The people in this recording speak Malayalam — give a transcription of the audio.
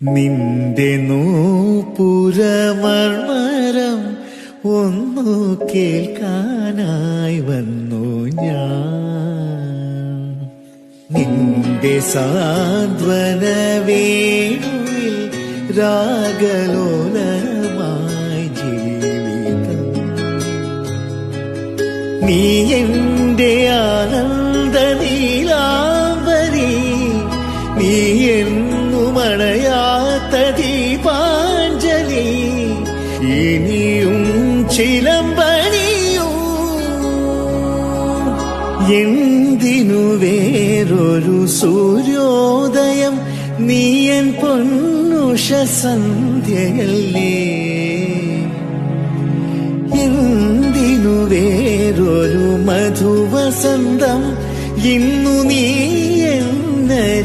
നിന്റെ ഒന്നു കേൾക്കാനായി വന്നു ഞാൻ. നിന്റെ സാന്ത്വന വേണുവിൽ രാഗലോലമായി ജീവിതം. നീ എന്റെ ആനന്ദ നീലാംബരി നീ എന്നും ഇനിയും ചിലമ്പണിയൂ എന്തിനു വേറൊരു സൂര്യോദയം? നീയൻ പൊന്നുഷ സന്ധ്യയല്ലേ? എന്തിനു വേറൊരു മധുവസന്തം? ഇന്നു നീ എന്നരികില്ലേ